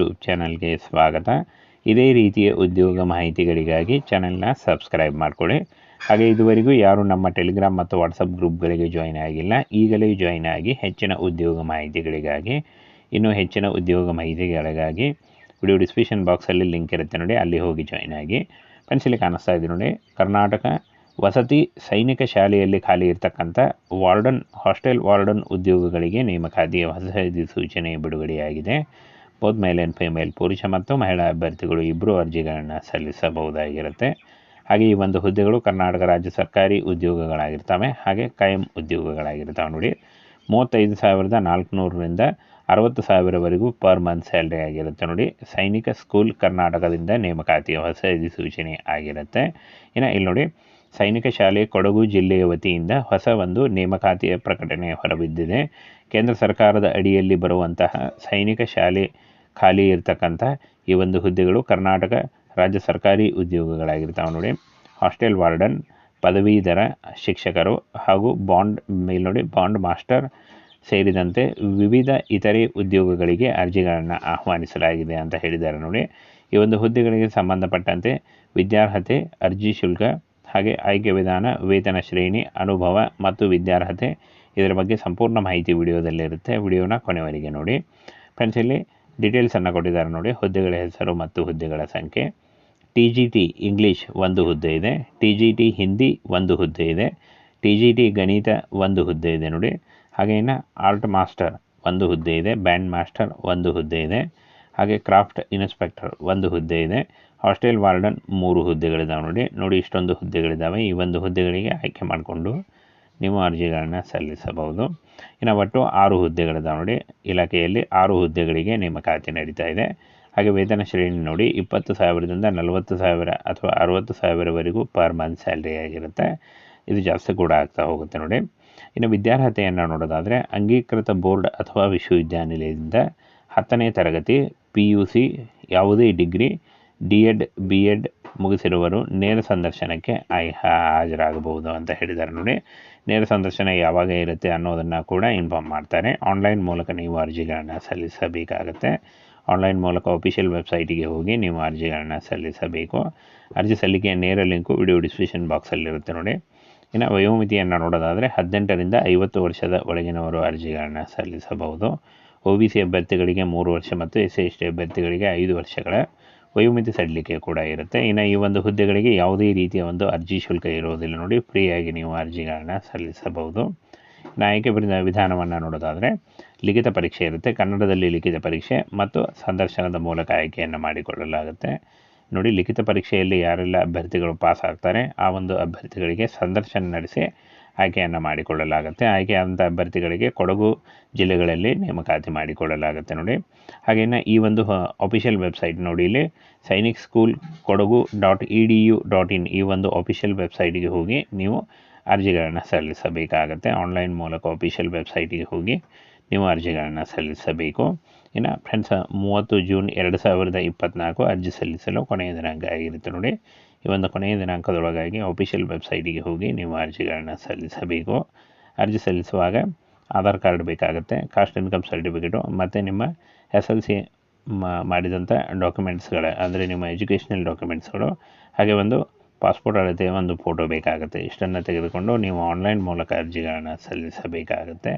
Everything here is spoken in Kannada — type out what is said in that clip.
ಯೂಟ್ಯೂಬ್ ಚಾನಲ್ಗೆ ಸ್ವಾಗತ. ಇದೇ ರೀತಿಯ ಉದ್ಯೋಗ ಮಾಹಿತಿಗಳಿಗಾಗಿ ಚಾನಲ್ನ ಸಬ್ಸ್ಕ್ರೈಬ್ ಮಾಡಿಕೊಳ್ಳಿ. ಹಾಗೆ ಇದುವರೆಗೂ ಯಾರು ನಮ್ಮ ಟೆಲಿಗ್ರಾಮ್ ಮತ್ತು ವಾಟ್ಸಪ್ ಗ್ರೂಪ್ಗಳಿಗೆ ಜಾಯಿನ್ ಆಗಿಲ್ಲ, ಈಗಲೇ ಜಾಯಿನ್ ಆಗಿ ಹೆಚ್ಚಿನ ಉದ್ಯೋಗ ಮಾಹಿತಿಗಳಿಗಾಗಿ, ಇನ್ನೂ ಹೆಚ್ಚಿನ ಉದ್ಯೋಗ ಮಾಹಿತಿಗಳಿಗಾಗಿ ವಿಡಿಯೋ ಡಿಸ್ಕ್ರಿಪ್ಷನ್ ಬಾಕ್ಸಲ್ಲಿ ಲಿಂಕ್ ಇರುತ್ತೆ ನೋಡಿ, ಅಲ್ಲಿ ಹೋಗಿ ಜಾಯಿನ್ ಆಗಿ. ಫ್ರೆಂಡ್ಸ್ ಇಲ್ಲಿ ಕಾಣಿಸ್ತಾ ಇದೆ ನೋಡಿ, ಕರ್ನಾಟಕ ವಸತಿ ಸೈನಿಕ ಶಾಲೆಯಲ್ಲಿ ಖಾಲಿ ಇರತಕ್ಕಂಥ ವಾರ್ಡನ್ ಹಾಸ್ಟೆಲ್ ವಾರ್ಡನ್ ಉದ್ಯೋಗಗಳಿಗೆ ನೇಮಕಾತಿಯ ಹೊಸ ಸೂಚನೆ ಬಿಡುಗಡೆಯಾಗಿದೆ. ಬೋತ್ ಮೇಲ್ ಆ್ಯಂಡ್ ಫಿಮೇಲ್ ಪುರುಷ ಮತ್ತು ಮಹಿಳಾ ಅಭ್ಯರ್ಥಿಗಳು ಇಬ್ಬರು ಅರ್ಜಿಗಳನ್ನು ಸಲ್ಲಿಸಬಹುದಾಗಿರುತ್ತೆ. ಹಾಗೆ ಈ ಒಂದು ಹುದ್ದೆಗಳು ಕರ್ನಾಟಕ ರಾಜ್ಯ ಸರ್ಕಾರಿ ಉದ್ಯೋಗಗಳಾಗಿರ್ತವೆ. ಹಾಗೆ ಕಾಯಂ ಉದ್ಯೋಗಗಳಾಗಿರ್ತವೆ ನೋಡಿ. ಮೂವತ್ತೈದು ಸಾವಿರದ ನಾಲ್ಕುನೂರರಿಂದ ಅರವತ್ತು ಸಾವಿರವರೆಗೂ ಪರ್ ಮಂತ್ ಸ್ಯಾಲ್ರಿ ಆಗಿರುತ್ತೆ ನೋಡಿ. ಸೈನಿಕ ಸ್ಕೂಲ್ ಕರ್ನಾಟಕದಿಂದ ನೇಮಕಾತಿಯ ಹೊಸ ಅಧಿಸೂಚನೆ ಆಗಿರುತ್ತೆ. ಇನ್ನು ಇಲ್ಲಿ ನೋಡಿ, ಸೈನಿಕ ಶಾಲೆ ಕೊಡಗು ಜಿಲ್ಲೆಯ ವತಿಯಿಂದ ಹೊಸ ಒಂದು ನೇಮಕಾತಿಯ ಪ್ರಕಟಣೆ ಹೊರಬಿದ್ದಿದೆ. ಕೇಂದ್ರ ಸರ್ಕಾರದ ಅಡಿಯಲ್ಲಿ ಬರುವಂತಹ ಸೈನಿಕ ಶಾಲೆ ಖಾಲಿ ಇರತಕ್ಕಂಥ ಈ ಒಂದು ಹುದ್ದೆಗಳು ಕರ್ನಾಟಕ ರಾಜ್ಯ ಸರ್ಕಾರಿ ಉದ್ಯೋಗಗಳಾಗಿರ್ತಾವೆ ನೋಡಿ. ಹಾಸ್ಟೆಲ್ ವಾರ್ಡನ್, ಪದವೀಧರ ಶಿಕ್ಷಕರು ಹಾಗೂ ಬಾಂಡ್, ಮೇಲ್ ನೋಡಿ, ಬಾಂಡ್ ಮಾಸ್ಟರ್ ಸೇರಿದಂತೆ ವಿವಿಧ ಇತರೆ ಉದ್ಯೋಗಗಳಿಗೆ ಅರ್ಜಿಗಳನ್ನು ಆಹ್ವಾನಿಸಲಾಗಿದೆ ಅಂತ ಹೇಳಿದ್ದಾರೆ ನೋಡಿ. ಈ ಒಂದು ಹುದ್ದೆಗಳಿಗೆ ಸಂಬಂಧಪಟ್ಟಂತೆ ವಿದ್ಯಾರ್ಹತೆ, ಅರ್ಜಿ ಶುಲ್ಕ ಹಾಗೆ ಆಯ್ಕೆ ವಿಧಾನ, ವೇತನ ಶ್ರೇಣಿ, ಅನುಭವ ಮತ್ತು ವಿದ್ಯಾರ್ಹತೆ ಇದರ ಬಗ್ಗೆ ಸಂಪೂರ್ಣ ಮಾಹಿತಿ ವಿಡಿಯೋದಲ್ಲಿರುತ್ತೆ. ವಿಡಿಯೋನ ಕೊನೆವರೆಗೆ ನೋಡಿ. ಫ್ರೆಂಡ್ಸ್, ಇಲ್ಲಿ ಡೀಟೇಲ್ಸನ್ನು ಕೊಟ್ಟಿದ್ದಾರೆ ನೋಡಿ. ಹುದ್ದೆಗಳ ಹೆಸರು ಮತ್ತು ಹುದ್ದೆಗಳ ಸಂಖ್ಯೆ. ಟಿ ಜಿ ಟಿ ಇಂಗ್ಲೀಷ್ ಒಂದು ಹುದ್ದೆ ಇದೆ. ಟಿ ಜಿ ಟಿ ಹಿಂದಿ ಒಂದು ಹುದ್ದೆ ಇದೆ. ಟಿ ಜಿ ಟಿ ಗಣಿತ ಒಂದು ಹುದ್ದೆ ಇದೆ ನೋಡಿ. ಹಾಗೆ ಇನ್ನು ಆರ್ಟ್ ಮಾಸ್ಟರ್ ಒಂದು ಹುದ್ದೆ ಇದೆ. ಬ್ಯಾಂಡ್ ಮಾಸ್ಟರ್ ಒಂದು ಹುದ್ದೆ ಇದೆ. ಹಾಗೆ ಕ್ರಾಫ್ಟ್ ಇನ್ಸ್ಪೆಕ್ಟರ್ ಒಂದು ಹುದ್ದೆ ಇದೆ. ಹಾಸ್ಟೆಲ್ ವಾರ್ಡನ್ ಮೂರು ಹುದ್ದೆಗಳಿದ್ದಾವೆ ನೋಡಿ. ನೋಡಿ ಇಷ್ಟೊಂದು ಹುದ್ದೆಗಳಿದ್ದಾವೆ ಈ ಒಂದು ಹುದ್ದೆಗಳಿಗೆ ಆಯ್ಕೆ ಮಾಡಿಕೊಂಡು ನೀವು ಅರ್ಜಿಗಳನ್ನು ಸಲ್ಲಿಸಬಹುದು. ಇನ್ನು ಒಟ್ಟು ಆರು ಹುದ್ದೆಗಳಿದ್ದಾವೆ ನೋಡಿ. ಇಲಾಖೆಯಲ್ಲಿ ಆರು ಹುದ್ದೆಗಳಿಗೆ ನೇಮಕಾತಿ ನಡೀತಾ ಇದೆ. ಹಾಗೆ ವೇತನ ಶ್ರೇಣಿ ನೋಡಿ. ಇಪ್ಪತ್ತು ಸಾವಿರದಿಂದ ನಲವತ್ತು ಸಾವಿರ ಅಥವಾ ಅರುವತ್ತು ಸಾವಿರವರೆಗೂ ಪರ್ ಮಂತ್ ಸ್ಯಾಲ್ರಿ ಆಗಿರುತ್ತೆ. ಇದು ಜಾಸ್ತಿ ಕೂಡ ಆಗ್ತಾ ಹೋಗುತ್ತೆ ನೋಡಿ. ಇನ್ನು ವಿದ್ಯಾರ್ಹತೆಯನ್ನು ನೋಡೋದಾದರೆ ಅಂಗೀಕೃತ ಬೋರ್ಡ್ ಅಥವಾ ವಿಶ್ವವಿದ್ಯಾನಿಲಯದಿಂದ ಹತ್ತನೇ ತರಗತಿ, ಪಿ ಯು ಸಿ, ಯಾವುದೇ degree, D Ed, B Ed ಮುಗಿಸಿರುವರು. ನೇರ ಸಂದರ್ಶನಕ್ಕೆ ಆಯ್ ಹಾಜರಾಗಬಹುದು ಅಂತ ಹೇಳಿದ್ದಾರೆ ನೋಡಿ. ನೇರ ಸಂದರ್ಶನ ಯಾವಾಗ ಇರುತ್ತೆ ಅನ್ನೋದನ್ನು ಕೂಡ ಇನ್ಫಾರ್ಮ್ ಮಾಡ್ತಾರೆ. ಆನ್ಲೈನ್ ಮೂಲಕ ನೀವು ಅರ್ಜಿಗಳನ್ನು ಸಲ್ಲಿಸಬೇಕಾಗತ್ತೆ. ಆನ್ಲೈನ್ ಮೂಲಕ ಅಫಿಷಿಯಲ್ ವೆಬ್ಸೈಟಿಗೆ ಹೋಗಿ ನೀವು ಅರ್ಜಿಗಳನ್ನು ಸಲ್ಲಿಸಬೇಕು. ಅರ್ಜಿ ಸಲ್ಲಿಕೆಯ ನೇರ ಲಿಂಕು ವಿಡಿಯೋ ಡಿಸ್ಕ್ರಿಪ್ಷನ್ ಬಾಕ್ಸಲ್ಲಿರುತ್ತೆ ನೋಡಿ. ಇನ್ನು ವಯೋಮಿತಿಯನ್ನು ನೋಡೋದಾದರೆ ಹದಿನೆಂಟರಿಂದ ಐವತ್ತು ವರ್ಷದ ಒಳಗಿನವರು ಅರ್ಜಿಗಳನ್ನು ಸಲ್ಲಿಸಬಹುದು. ಒ ಬಿ ಸಿ ಅಭ್ಯರ್ಥಿಗಳಿಗೆ ಮೂರು ವರ್ಷ ಮತ್ತು ಎಸ್ ಸಿ ಎಸ್ ಟಿ ಅಭ್ಯರ್ಥಿಗಳಿಗೆ ಐದು ವರ್ಷಗಳ ವಯೋಮಿತಿ ಸಡಿಲಿಕೆ ಕೂಡ ಇರುತ್ತೆ. ಇನ್ನು ಈ ಒಂದು ಹುದ್ದೆಗಳಿಗೆ ಯಾವುದೇ ರೀತಿಯ ಒಂದು ಅರ್ಜಿ ಶುಲ್ಕ ಇರುವುದಿಲ್ಲ ನೋಡಿ. ಫ್ರೀಯಾಗಿ ನೀವು ಅರ್ಜಿಗಳನ್ನು ಸಲ್ಲಿಸಬಹುದು. ಆಯ್ಕೆ ವಿಧಾನವನ್ನು ನೋಡೋದಾದರೆ ಲಿಖಿತ ಪರೀಕ್ಷೆ ಇರುತ್ತೆ. ಕನ್ನಡದಲ್ಲಿ ಲಿಖಿತ ಪರೀಕ್ಷೆ ಮತ್ತು ಸಂದರ್ಶನದ ಮೂಲಕ ಆಯ್ಕೆಯನ್ನು ಮಾಡಿಕೊಳ್ಳಲಾಗುತ್ತೆ. ನೋಡಿ, ಲಿಖಿತ ಪರೀಕ್ಷೆಯಲ್ಲಿ ಯಾರೆಲ್ಲ ಅಭ್ಯರ್ಥಿಗಳು ಪಾಸ್ ಆಗ್ತಾರೆ, ಆ ಒಂದು ಅಭ್ಯರ್ಥಿಗಳಿಗೆ ಸಂದರ್ಶನ ನಡೆಸಿ ಆಯ್ಕೆಯನ್ನು ಮಾಡಿಕೊಳ್ಳಲಾಗುತ್ತೆ. ಆಯ್ಕೆಯಾದಂಥ ಅಭ್ಯರ್ಥಿಗಳಿಗೆ ಕೊಡಗು ಜಿಲ್ಲೆಗಳಲ್ಲಿ ನೇಮಕಾತಿ ಮಾಡಿಕೊಳ್ಳಲಾಗುತ್ತೆ ನೋಡಿ. ಹಾಗೆಯೇ ಈ ಒಂದು ಅಫಿಷಿಯಲ್ ವೆಬ್ಸೈಟ್ ನೋಡಿ ಇಲ್ಲಿ. Sainik school Kodagu dot E D U dot in ಈ ಒಂದು ಅಫಿಷಿಯಲ್ ವೆಬ್ಸೈಟಿಗೆ ಹೋಗಿ ನೀವು ಅರ್ಜಿಗಳನ್ನು ಸಲ್ಲಿಸಬೇಕಾಗತ್ತೆ. ಆನ್ಲೈನ್ ಮೂಲಕ ಅಫಿಷಿಯಲ್ ವೆಬ್ಸೈಟಿಗೆ ಹೋಗಿ ನೀವು ಅರ್ಜಿಗಳನ್ನು ಸಲ್ಲಿಸಬೇಕು. ಇನ್ನು ಫ್ರೆಂಡ್ಸ್ ಮೂವತ್ತು ಜೂನ್ ಎರಡು ಸಾವಿರದ ಇಪ್ಪತ್ತ್ನಾಲ್ಕು ಅರ್ಜಿ ಸಲ್ಲಿಸಲು ಕೊನೆಯ ದಿನಾಂಕ ಆಗಿರುತ್ತೆ ನೋಡಿ. ಈ ಒಂದು ಕೊನೆಯ ದಿನಾಂಕದೊಳಗಾಗಿ ಅಫಿಷಿಯಲ್ ವೆಬ್ಸೈಟಿಗೆ ಹೋಗಿ ನೀವು ಅರ್ಜಿಗಳನ್ನು ಸಲ್ಲಿಸಬೇಕು. ಅರ್ಜಿ ಸಲ್ಲಿಸುವಾಗ ಆಧಾರ್ ಕಾರ್ಡ್ ಬೇಕಾಗುತ್ತೆ ಕಾಸ್ಟ್ ಇನ್ಕಮ್ ಸರ್ಟಿಫಿಕೇಟು ಮತ್ತು ನಿಮ್ಮ ಎಸ್ ಎಲ್ ಸಿ ಮಾಡಿದಂಥ ಡಾಕ್ಯುಮೆಂಟ್ಸ್ಗಳ ಅಂದರೆ ನಿಮ್ಮ ಎಜುಕೇಷನಲ್ ಡಾಕ್ಯುಮೆಂಟ್ಸ್ಗಳು ಹಾಗೆ ಒಂದು ಪಾಸ್ಪೋರ್ಟ್ ಅಳತೆ ಒಂದು ಫೋಟೋ ಬೇಕಾಗುತ್ತೆ. ಇಷ್ಟನ್ನು ತೆಗೆದುಕೊಂಡು ನೀವು ಆನ್ಲೈನ್ ಮೂಲಕ ಅರ್ಜಿಗಳನ್ನು ಸಲ್ಲಿಸಬೇಕಾಗುತ್ತೆ.